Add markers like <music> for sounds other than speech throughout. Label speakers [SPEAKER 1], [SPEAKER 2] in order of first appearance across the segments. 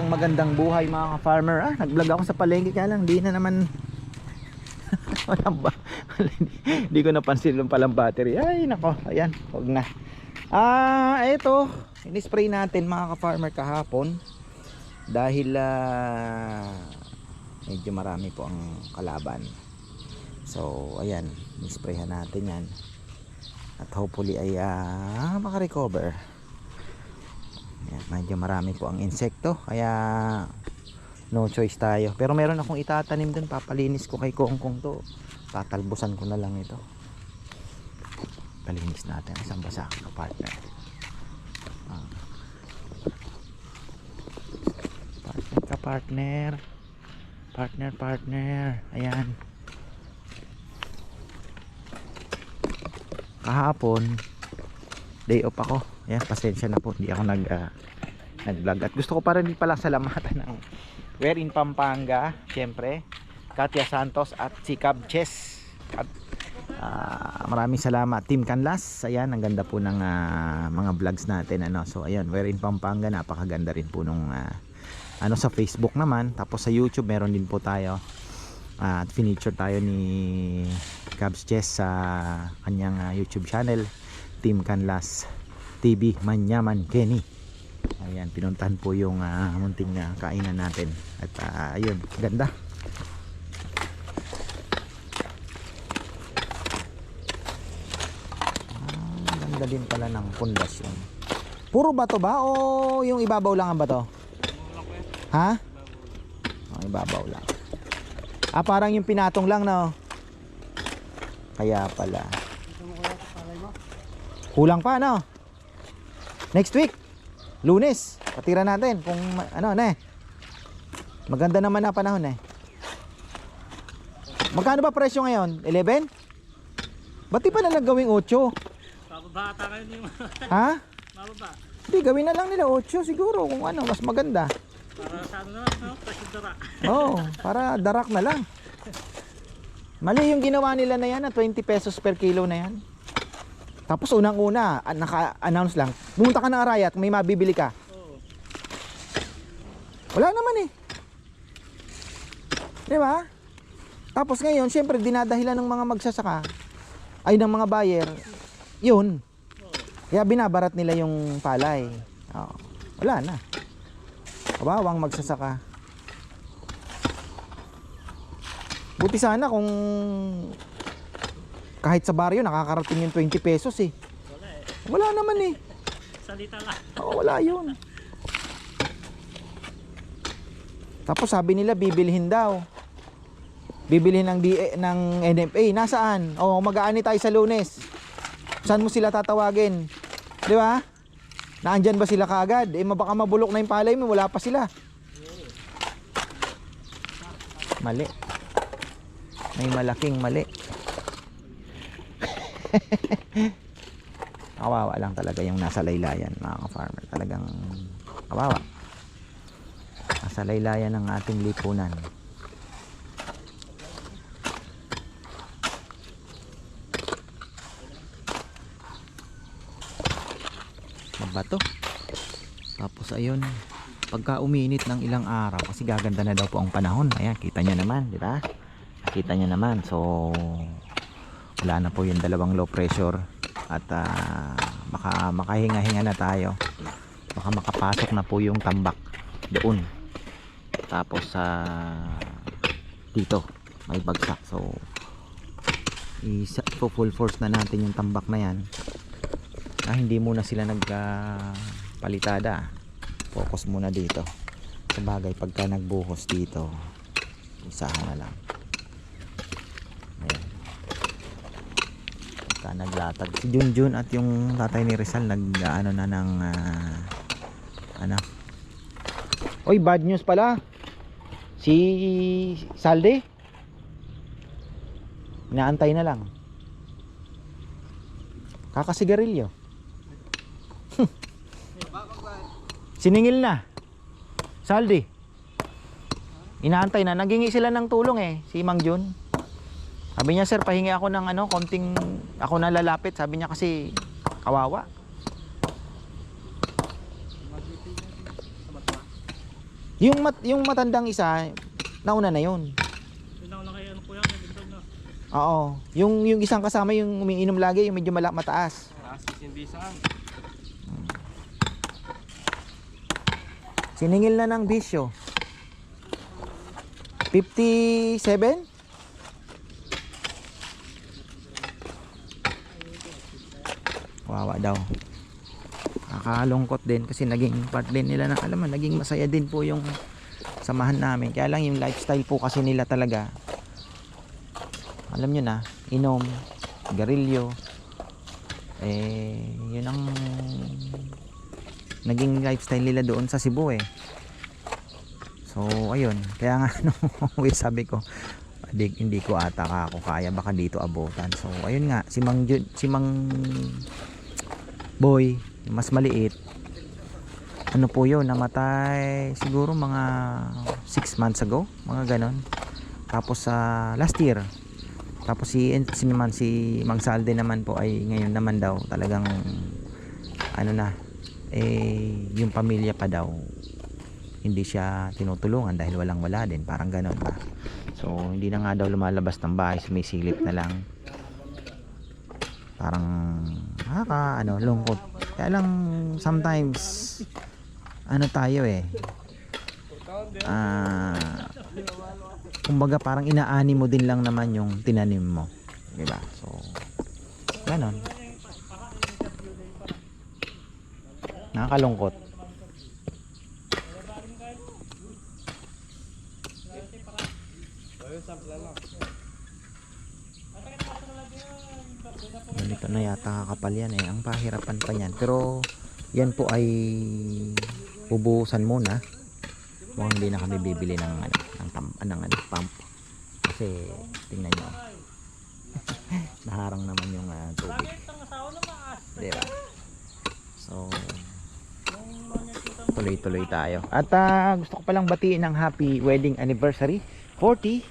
[SPEAKER 1] Isang magandang buhay mga ka-farmer. Ah, nag-vlog ako sa palengke kaya lang, di na naman <laughs> walang ba di ko napansin yung palang battery. Ay, nako, ayan, wag na. Ah, eto, in-spray natin mga ka-farmer kahapon dahil ah, medyo marami po ang kalaban. So, ayan, in-sprayhan natin yan. At hopefully ay ah, makarecover. Ayan, medyo marami po ang insekto kaya no choice tayo. Pero meron akong itatanim dun, papalinis ko kay Kongkong to. Tatalbusan ko na lang ito. Palinis natin isang basa ka partner. Ah. Partner ka partner. Partner partner. Ayan. Kahapon day off ako. Ayan, pasensya na po. Hindi ako nag ah, nag-vlog. At gusto ko pa rin pala salamatan ng Where in Pampanga, syempre. Katia Santos at si Cab Chess. At ah, maraming salamat Team Canlas. Ayan, ang ganda po ng ah, mga vlogs natin ano. So ayun, Where in Pampanga, napakaganda rin po nung ah, ano sa Facebook naman. Tapos sa YouTube meron din po tayo. Ah, at finiture tayo ni Cabs Chess sa kanyang ah, YouTube channel Team Canlas TV Manyaman Kenny. Ayan pinuntahan po yung ah, munting ah, kainan natin. At ah, ayun ganda. Ah, ganda din pala ng pundasyon. Puro bato ba o yung ibabaw lang ang bato? Ha? Oh, ibabaw lang. Ah parang yung pinatong lang no? Kaya pala kulang pa no next week. Lunes. Patira natin kung ano na eh. Maganda naman na panahon eh. Magkano ba presyo ngayon? 11 ba't di pa na gawing 8
[SPEAKER 2] Bababata kayo niyo. <laughs>
[SPEAKER 1] ha?
[SPEAKER 2] Bababa.
[SPEAKER 1] hindi gawin na lang nila 8 siguro kung ano mas maganda.
[SPEAKER 2] Para sa ano na, no? Pasidara. <laughs>
[SPEAKER 1] oh para darak na lang. Mali yung ginawa nila na yan na 20 pesos per kilo na yan tapos unang-una, ah, naka-announce lang, pumunta ka ng Arayat, may mabibili ka. Wala naman eh. Di ba? Tapos ngayon, syempre dinadahilan ng mga magsasaka, ay ng mga buyer, yun. Kaya binabarat nila yung palay. Oo. Wala na. Kabawang magsasaka. Buti sana kung kahit sa baryo nakakarating yung 20 pesos eh.
[SPEAKER 2] Wala eh.
[SPEAKER 1] Wala naman eh.
[SPEAKER 2] Salita lang.
[SPEAKER 1] Oo, wala yun. Tapos sabi nila bibilhin daw. Bibilhin ng DA, ng NFA. Nasaan? O mag-aani tayo sa Lunes. Saan mo sila tatawagin? Di ba? Naandyan ba sila kaagad? Eh baka mabulok na yung palay mo, wala pa sila. Mali. May malaking mali. <laughs> kawawa lang talaga yung nasa laylayan mga ka-farmer. Talagang kawawa. Nasa laylayan ng ating lipunan. Mabato tapos ayun. Pagka uminit ng ilang araw kasi gaganda na daw po ang panahon. Ayan kita nyo naman di ba? Kita nyo naman. So wala na po yung dalawang low pressure. At ah, maka, makahinga-hinga na tayo. Baka makapasok na po yung tambak doon. Tapos sa dito may bagsak. So isa po full force na natin yung tambak na yan. Ah, hindi muna sila nagpalitada focus muna dito. Sa bagay pagka nagbuhos dito isahan na lang ayan ka naglatag. Si Junjun at yung tatay ni Rizal nag ano na ng ah, ano? Oy bad news pala. Si Salde? Inaantay na lang. Kakasigarilyo. <laughs> Siningil na. Salde. Inaantay na. Nagingi sila ng tulong eh si Mang Jun sabi niya, sir, pahingi ako ng ano, konting, ako na lalapit. Sabi niya kasi, kawawa. Yung mat yung matandang isa, nauna na yun.
[SPEAKER 2] Yun ako na kay ano kuya, na.
[SPEAKER 1] Oo. Yung yung isang kasama yung umiinom lagi, yung medyo malak mataas.
[SPEAKER 3] Asis hindi.
[SPEAKER 1] Siningil na ng bisyo. 57? Wawa daw. Nakakalungkot din kasi naging part din nila ng alam mo, naging masaya din po yung samahan namin. Kaya lang yung lifestyle po kasi nila talaga. Alam nyo na, inom, garilyo. Eh, yun ang naging lifestyle nila doon sa Cebu eh. So, ayun. Kaya nga, <laughs> nung uwi sabi ko, hindi, hindi ko ata ako kaya, baka dito abutan. So, ayun nga, si Mang, Jun, si Mang Boy, mas maliit, ano po yun, namatay siguro mga 6 months ago, mga ganon. Tapos sa last year, tapos si, si naman si Mang Salde naman po ay ngayon naman daw talagang ano na eh yung pamilya pa daw hindi siya tinutulungan dahil walang wala din parang ganon ba? So hindi na nga daw lumalabas ng bahay sumisilip na lang. Parang nakaka ano lungkot. Kaya lang sometimes ano tayo eh. Ah kumbaga parang inaani mo din lang naman yung tinanim mo. Di ba so ganon. Nakakalungkot ganito na kakapal yan eh. Ang pahirapan pa yan pero yan po ay bubuhusan muna. Mukhang hindi na kami bibili ng ano ng, tam, ah, ng ano, pump. Kasi tingnan nyo <laughs> naharang naman yung ah, tubig. Diba so tuloy tuloy tayo. At ah, gusto ko palang batiin ng happy wedding anniversary. 42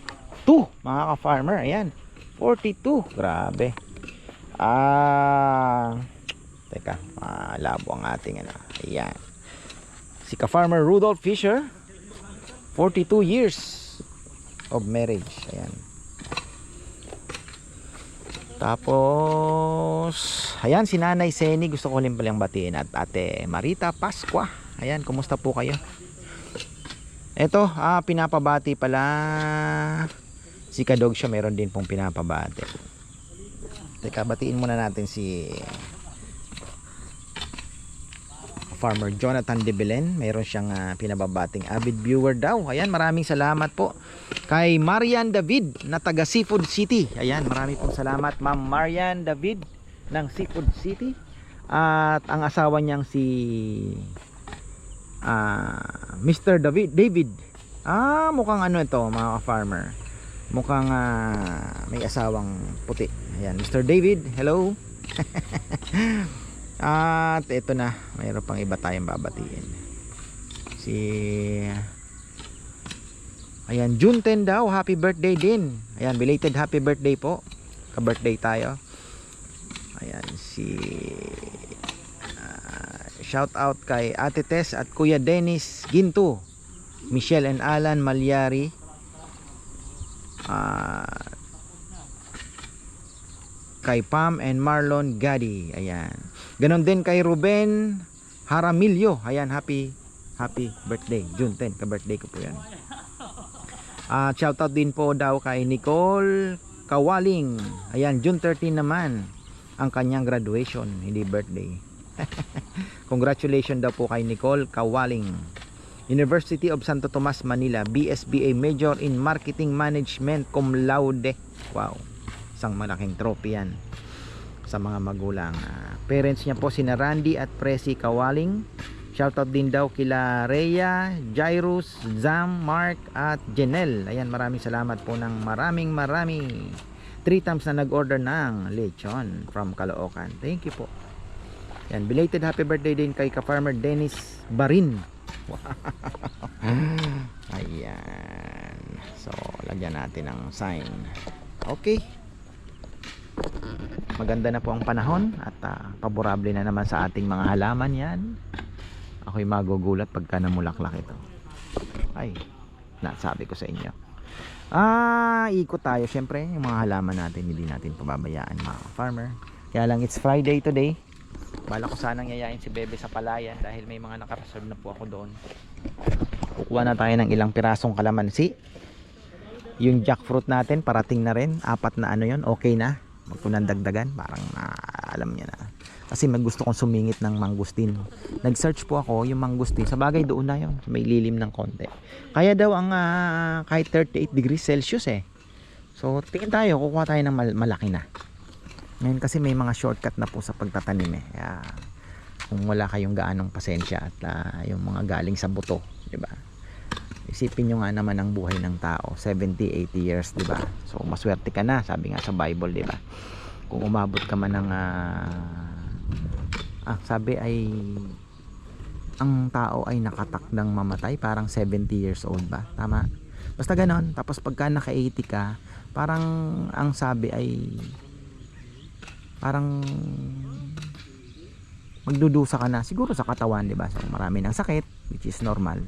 [SPEAKER 1] mga ka-farmer. Ayan. 42 grabe ah. Teka malabo ang ating ano. Ayan. Si ka-farmer Rudolph Fisher 42 years of marriage. Ayan. Tapos ayan si Nanay Seni gusto ko rin palang batiin at ate Marita Pasqua ayan kumusta po kayo? Eto ah, pinapabati pala. Si Kadog siya meron din pong pinapabati teka batiin muna natin si Farmer Jonathan De Belen. Mayroon siyang ah, pinababating avid viewer daw. Ayan maraming salamat po kay Marian David na taga Seafood City. Ayan maraming pong salamat Ma'am Marian David ng Seafood City. At ang asawa niyang si ah, Mr. David David. Ah mukhang ano ito mga farmer mukhang ah, may asawang puti. Ayan Mr. David hello. <laughs> At ito na mayroon pang iba tayong babatiin. Si ayan June 10 daw happy birthday din. Ayan belated happy birthday po. Ka birthday tayo. Ayan si ah, shout out kay Ate Tess at Kuya Dennis Ginto Michelle and Alan Malyari ah, kay Pam and Marlon Gadi. Ayan. Ganon din kay Ruben Haramilyo ayan happy happy birthday. June 10 ka birthday ko po yan. At shout out din po daw kay Nicole Kawaling. Ayan June 13 naman ang kanyang graduation hindi birthday. <laughs> Congratulations daw po kay Nicole Kawaling University of Santo Tomas Manila BSBA Major in Marketing Management cum laude. Wow isang malaking trophy yan sa mga magulang. Ah, parents niya po sina Randy at Presi Kawaling. Shoutout din daw kila Rhea, Jairus, Zam, Mark at Janelle ayan maraming salamat po ng maraming marami 3 times na nag-order ng lechon from Caloocan. Thank you po. Yan belated happy birthday din kay ka-farmer Dennis Barin ayan so lagyan natin ng sign okay maganda na po ang panahon at ah, paborable na naman sa ating mga halaman yan ako'y magugulat pagka namulaklak ito Boracay. Nasabi ko sa inyo. Ah, ikot tayo. Siyempre, yung mga halaman natin, hindi natin pababayaan mga farmer. Kaya lang, it's Friday today. Bala ko sanang yayain si Bebe sa palayan dahil may mga nakareserve na po ako doon. Kukuha na tayo ng ilang pirasong kalamansi. Yung jackfruit natin, parating na rin. Apat na ano yon okay na. Magpunang dagdagan. Parang na, alam niya na. Kasi mag gusto kong sumingit ng mangustin. Nag-search po ako yung mangustin. Sa bagay doon na yun. May lilim ng konti. Kaya daw ang ah, kahit 38 degrees Celsius eh. So tingin tayo, kukuha tayo ng mal- malaki na. Ngayon kasi may mga shortcut na po sa pagtatanim eh. Kaya kung wala kayong gaanong pasensya at ah, yung mga galing sa buto, 'di ba? Isipin nyo nga naman ang buhay ng tao, 70, 80 years, 'di ba? So maswerte ka na, sabi nga sa Bible, 'di ba? Kung umabot ka man ng ah, ah, sabi ay ang tao ay nakatakdang mamatay, parang 70 years old ba? Tama? Basta ganon. Tapos pagka naka 80 ka, parang ang sabi ay parang magdudusa ka na siguro sa katawan, 'di ba? So marami ng sakit which is normal.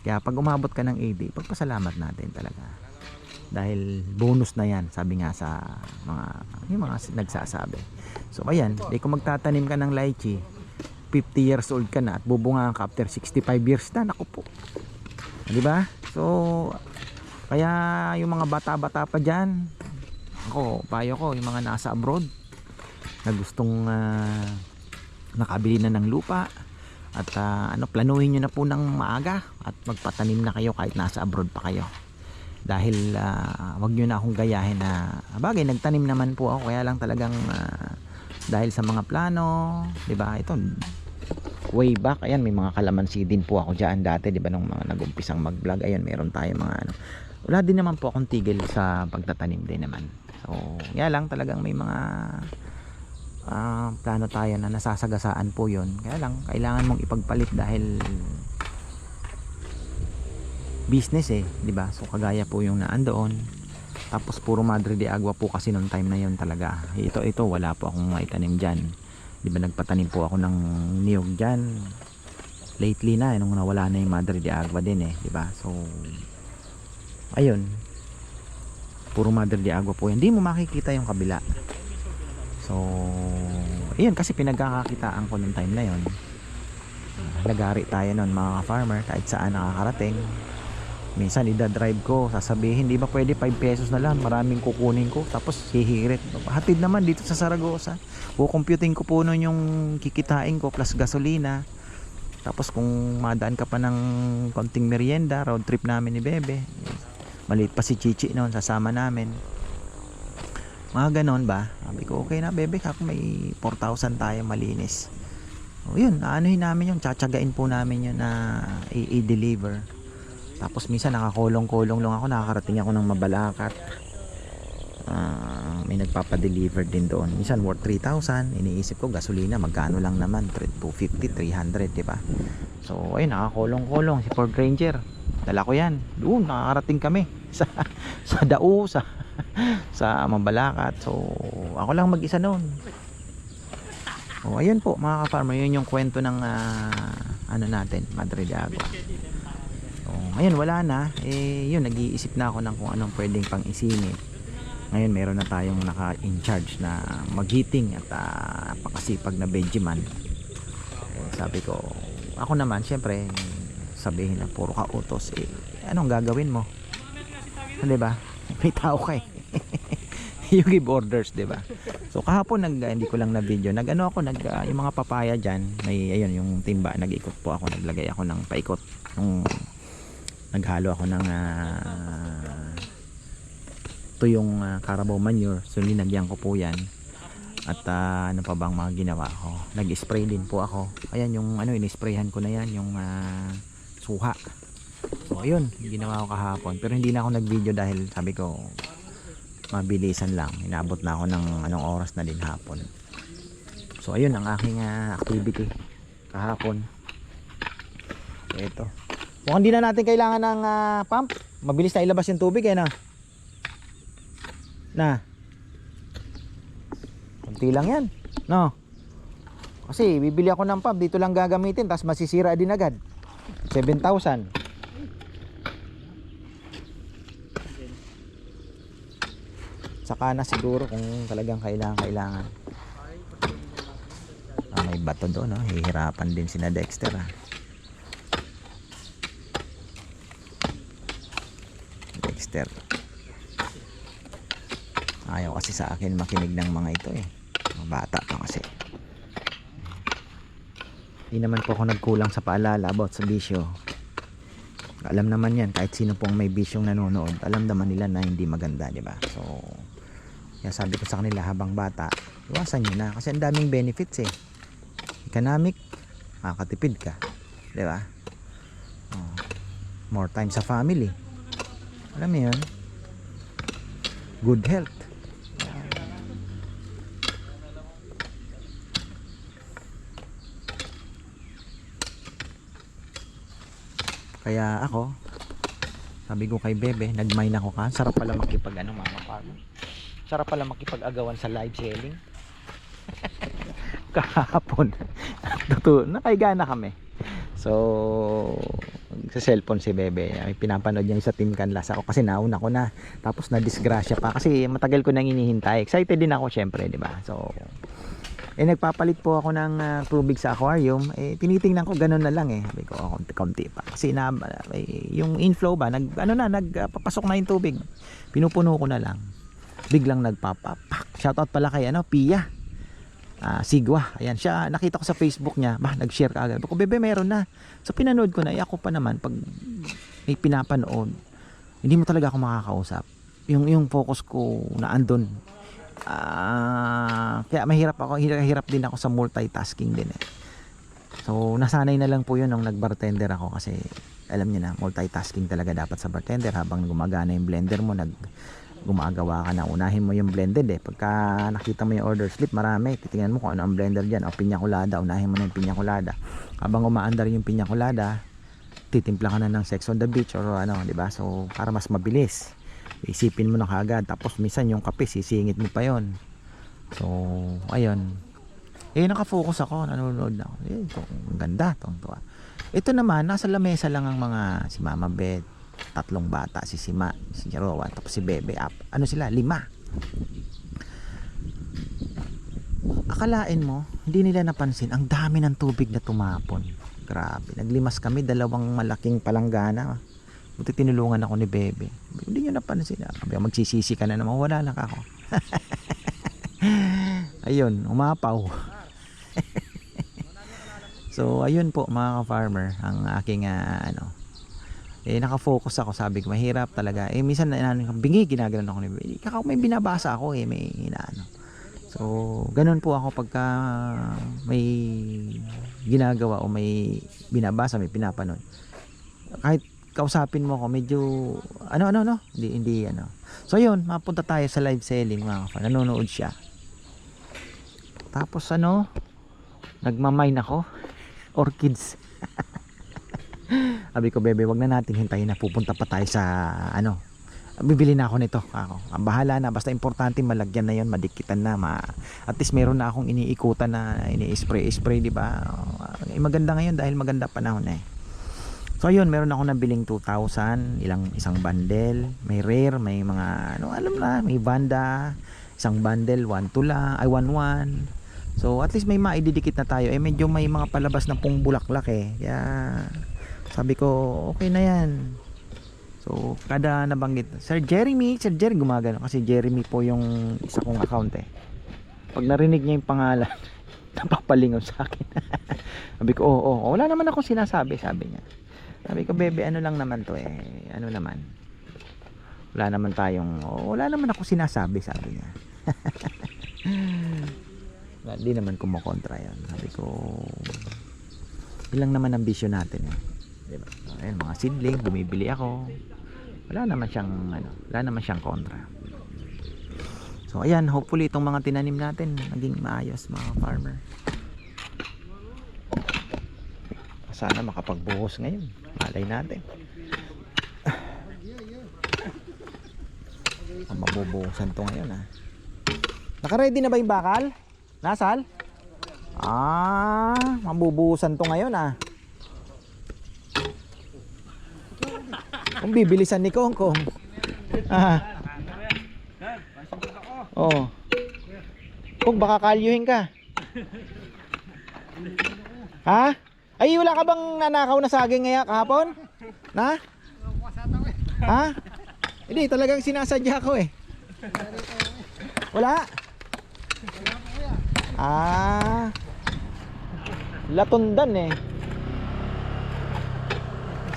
[SPEAKER 1] Kaya pag umabot ka ng 80, pagpasalamat natin talaga. Dahil bonus na 'yan, sabi nga sa mga yung mga nagsasabi. So ayan, di kung magtatanim ka ng lychee, 50 years old ka na at bubunga ka after 65 years na, naku po. 'Di ba? So kaya yung mga bata-bata pa diyan, ako, payo ko yung mga nasa abroad na gustong ah, nakabili na ng lupa. At ah, ano planuhin nyo na po ng maaga at magpatanim na kayo kahit nasa abroad pa kayo. Dahil ah, wag nyo na akong gayahin na bagay nagtanim naman po ako. Kaya lang talagang ah, dahil sa mga plano di ba? Ito way back ayan may mga kalamansi din po ako diyan dati di ba? Nung mga nagumpisang mag-vlog ayan meron tayo mga ano. Wala din naman po akong tigil sa pagtatanim din naman. So kaya lang talagang may mga ah, plano tayo na nasasagasaan po yon kaya lang kailangan mong ipagpalit dahil business eh di ba? So kagaya po yung naan doon tapos puro Madre de Agua po kasi noong time na yon talaga. Ito ito wala po akong maitanim dyan. Di ba nagpatanim po ako ng niyog dyan. Lately na eh, nung nawala na yung Madre de Agua din eh di ba? So ayun. Puro Madre de Agua po yan hindi mo makikita yung kabila So, ayun kasi pinagkakakitaan ko nung time na yon. Nagari tayo nun mga farmer kahit saan nakakarating. Minsan ida-drive ko, sasabihin, di ba pwede 5 pesos na lang, maraming kukunin ko, tapos hihirit. Hatid naman dito sa Saragosa. Kukumputing ko po nun yung kikitain ko plus gasolina. Tapos kung madaan ka pa ng konting merienda, road trip namin ni Bebe. Maliit pa si Chichi noon, sasama namin mga ganon ba? Sabi ko okay na bebe ako may 4,000 tayo malinis. O yun aanuhin namin yung tsatsagain po namin yun na i-deliver. Tapos minsan nakakulong-kulong lang ako nakakarating ako ng mabalakat. Ah, may nagpapadeliver din doon. Minsan worth 3,000 iniisip ko gasolina magkano lang naman? 250, 300 di ba? So ayun nakakulong-kulong si Ford Ranger. Dala ko yan. Doon nakakarating kami <laughs> sa sa Dao sa sa Mabalakat. So, ako lang mag-isa noon. O, ayun po mga ka-farmer, yun yung kwento ng ah, ano natin, Agua. So, ngayon wala na, eh yun, nag-iisip na ako ng kung anong pwedeng pang isingit. Ngayon meron na tayong naka-in charge na mag-heating at ah, pakasipag na Benjamin. Eh, sabi ko, ako naman, syempre, sabihin na puro ka utos, eh, anong gagawin mo? Hindi ba? May tao ka eh. <laughs> you give orders, 'di ba? So kahapon nag hindi ko lang na video. Nag ano ako nag ah, yung mga papaya diyan, may ayun yung timba, nag-ikot po ako, naglagay ako ng paikot. Nung naghalo ako ng ah, ito yung ah, Carabao manure. So linagyan ko po 'yan. At ah, ano pa bang mga ginawa ko? Nag-spray din po ako. Ayan yung ano, in-sprayhan ko na 'yan, yung ah, suha. So ayun, ginawa ko kahapon. Pero hindi na ako nag-video dahil sabi ko mabilisan lang. Inabot na ako ng anong oras na din hapon. So ayun ang aking ah, activity kahapon. Ito. Mukhang di na natin kailangan ng ah, pump. Mabilis na ilabas yung tubig eh na. Na. Kunti lang yan. No. Kasi bibili ako ng pump, dito lang gagamitin tapos masisira din agad. 7,000. Saka na siguro kung talagang kailangan kailangan. Ah, may bato doon, no? Hihirapan din sina Dexter, ah. Dexter. Ayaw kasi sa akin makinig ng mga ito eh. Mga bata pa kasi. Hindi naman po ako nagkulang sa paalala about sa bisyo. Alam naman yan, kahit sino pong may bisyong nanonood, alam naman nila na hindi maganda, di ba? So, kaya sabi ko sa kanila habang bata, iwasan nyo na kasi ang daming benefits eh. Economic, makakatipid ka. Di ba? Oh, more time sa family. Alam mo yun? Good health. Kaya ako, sabi ko kay Bebe, nag-mine ako ka. Sarap pala makipag ano, mga farmer. Sarap pala makipag-agawan sa live selling. <laughs> Kahapon. Totoo, nakaiga na kami. So, sa cellphone si Bebe, ay pinapanood niya sa Team Canlas ako kasi nauna ko na. Tapos na disgrasya pa kasi matagal ko nang inihintay. Excited din ako syempre, di ba? So, eh nagpapalit po ako ng ah, tubig sa aquarium eh tinitingnan ko ganun na lang eh sabi ko oh, konti, pa kasi na eh, yung inflow ba nag ano na nagpapasok na yung tubig pinupuno ko na lang biglang nagpapapak. Shoutout pala kay ano Pia. Ah, Sigwa. Ayan siya nakita ko sa Facebook niya. Bah nag-share ka agad. Ko bebe meron na. So pinanood ko na. Eh, ako pa naman pag may pinapanood hindi mo talaga ako makakausap. Yung yung focus ko na andon Ah, kaya mahirap ako, hirap din ako sa multitasking din eh. So, nasanay na lang po 'yun nung nag-bartender ako kasi alam niyo na, multitasking talaga dapat sa bartender. Habang gumagana yung blender mo, nag gumagawa ka na, unahin mo yung blended eh. Pagka nakita mo yung order slip, marami, titingnan mo kung ano ang blender diyan, o pinya colada, unahin mo na yung pinya colada. Habang umaandar yung pinya colada, titimpla ka na ng sex on the beach or ano, 'di ba? So, para mas mabilis. Isipin mo na kagad tapos minsan yung kape sisingit mo pa yon so ayun. Eh nakafocus ako. Nanonood na ako. Eh ito, ang ganda. Tong tuwa ito naman nasa lamesa lang ang mga si Mama Beth tatlong bata si Sima si Rowan tapos si Bebe up ano sila lima akalain mo hindi nila napansin ang dami ng tubig na tumapon grabe naglimas kami dalawang malaking palanggana Buti tinulungan ako ni Bebe. Hindi nyo napansin. Sabi ko, magsisisi ka na naman. Wala lang ako. <laughs> ayun, umapaw. <laughs> so, ayun po mga ka-farmer. Ang aking ah, ano. Eh, nakafocus ako. Sabi ko, mahirap talaga. Eh, minsan inaano, bingi, ginaganon ako Bebe. Kakao, may binabasa ako eh. May inaano. So, ganun po ako pagka may ginagawa o may binabasa, may pinapanood. Kahit kausapin mo ako medyo ano ano no hindi hindi ano so yun mapunta tayo sa live selling mga ka nanonood siya tapos ano nagmamine ako <laughs> orchids <laughs> sabi ko bebe wag na natin hintayin na pupunta pa tayo sa ano bibili na ako nito ako ang bahala na basta importante malagyan na yon madikitan na ma at least meron na akong iniikutan na ini-spray spray di ba eh, maganda ngayon dahil maganda panahon eh So ayun, meron ako nabiling 2,000, ilang isang bundle, may rare, may mga ano alam na, may banda, isang bundle 1 2 lang, ay 1 1. So at least may maididikit na tayo. Eh medyo may mga palabas na pong bulaklak eh. Kaya sabi ko, okay na 'yan. So kada nabanggit, Sir Jeremy, Sir Jerry gumagano kasi Jeremy po yung isa kong account eh. Pag narinig niya yung pangalan, <laughs> napapalingon sa akin. <laughs> sabi ko, oh, oh, wala naman akong sinasabi, sabi niya. Sabi ko, bebe, ano lang naman to eh. Ano naman. Wala naman tayong, oh, wala naman ako sinasabi, sabi niya. <laughs> Hindi naman kumukontra yun. Sabi ko, ilang naman ang vision natin eh. Diba? Ayun, mga seedling, bumibili ako. Wala naman siyang, ano, wala naman siyang kontra. So, ayan, hopefully itong mga tinanim natin, naging maayos mga farmer. Sana makapagbuhos ngayon. Malay natin. Ah, mabubuhusan to ngayon ah. Naka-ready na ba yung bakal? Nasal? Ah, mabubuhusan to ngayon ah. Kung bibilisan ni Kong Kong. Ah. Oo. Kung baka kalyuhin ka. ha? Ay, wala ka bang nanakaw na saging ngaya kahapon? Na? Ha? Hindi, talagang sinasadya ko eh. Wala? Ah. Latundan eh.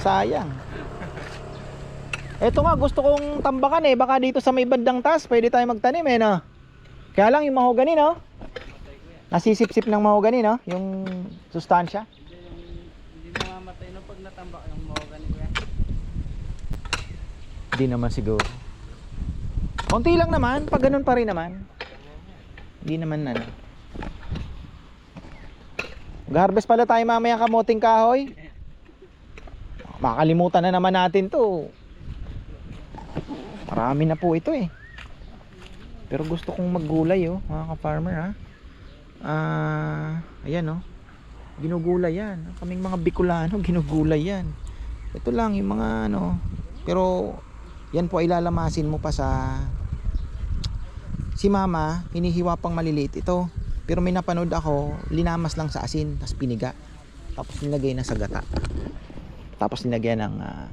[SPEAKER 1] Sayang. Ito nga gusto kong tambakan eh. Baka dito sa may bandang taas pwede tayo magtanim eh no. Kaya lang yung mahogani no. Nasisip-sip ng mahogani no, yung sustansya.
[SPEAKER 2] Hindi mamamatay no pag natambak yung mga ganito yan.
[SPEAKER 1] Hindi naman siguro. Konti lang naman, pag ganun pa rin naman. Hindi naman ano. Mag-harvest pala tayo mamaya kamoting kahoy. Makalimutan na naman natin to. Marami na po ito eh. Pero gusto kong maggulay oh, mga ka-farmer ha. Ah, ayan oh. Ginugulay yan. Kaming mga Bicolano, <laughs> ginugulay yan. Ito lang yung mga ano. Pero yan po ay lalamasin mo pa sa si mama hinihiwa pang maliliit ito pero may napanood ako linamas lang sa asin tapos piniga tapos nilagay na sa gata tapos nilagyan ng ah,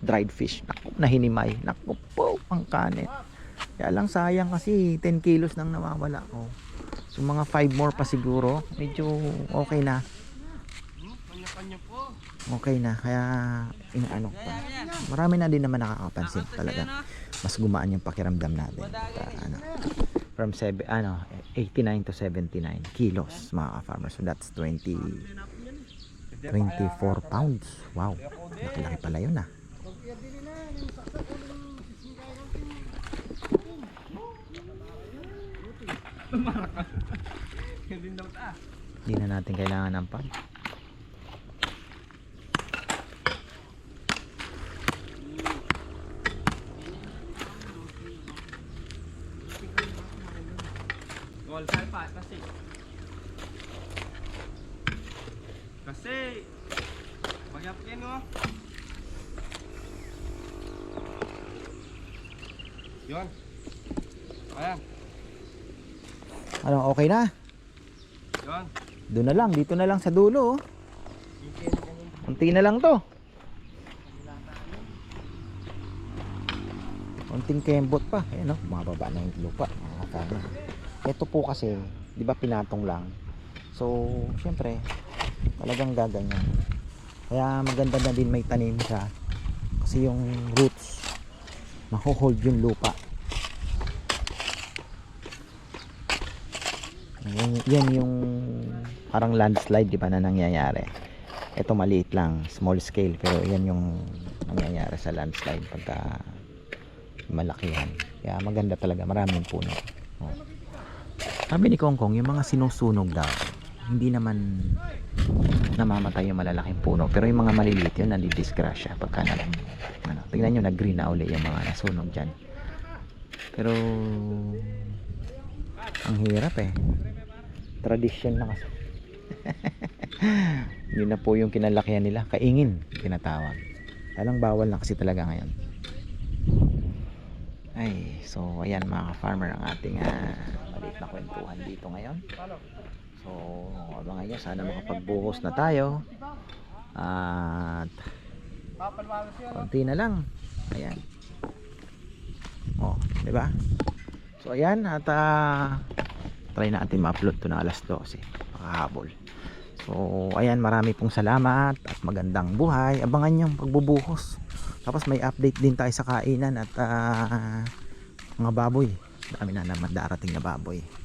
[SPEAKER 1] dried fish. Naku, na hinimay naku po ang kanin. Kaya lang sayang kasi 10 kilos nang nawawala ko so mga 5 more pa siguro. Medyo okay na. Okay na. Kaya inaano ko pa. Marami na din naman nakakapansin talaga. Mas gumaan yung pakiramdam natin. Sa, ano, from seven, ano 89 to 79 kilos mga farmers so that's 20 24 pounds. Wow. Laki-laki pala yun ah <laughs>
[SPEAKER 2] Ta.
[SPEAKER 1] hindi na natin kailangan ng pump
[SPEAKER 2] Gol pa kasi. Kasi Magyap yan oh. Yun. Ayan.
[SPEAKER 1] ano okay na
[SPEAKER 2] Yun.
[SPEAKER 1] doon na lang dito na lang sa dulo oh. Unti na lang to. Unting kembot pa. Ayan o, mababa na yung lupa. Farmer. Ito po kasi, di ba pinatong lang. So, syempre, talagang gaganyan. Kaya maganda na din may tanim siya. Kasi yung roots, maho-hold yung lupa. Yan, yan yung parang landslide di ba na nangyayari. Ito maliit lang small scale pero yan yung nangyayari sa landslide pagka malakihan. Kaya maganda talaga maraming puno. Oh. sabi ni Kong Kong yung mga sinusunog daw hindi naman namamatay yung malalaking puno pero yung mga maliliit yun nandidisgrasya pagka na ano, tingnan nyo nag green na uli yung mga nasunog dyan. Pero ang hirap eh. Tradition na kasi <laughs> yun na po yung kinalakihan nila. Kaingin tinatawag. Talang bawal na kasi talaga ngayon. Ay so ayan mga ka-farmer ang ating ah, maliit na kwentuhan dito ngayon. So abangan nyo sana makapagbuhos na tayo. At konti na lang. Ayan. Oh di ba? So ayan at ah, try natin ma-upload to na alas 12 makahabol so ayan marami pong salamat at magandang buhay. Abangan yung pagbubuhos. Tapos may update din tayo sa kainan at ah, mga baboy. Dami na naman darating na baboy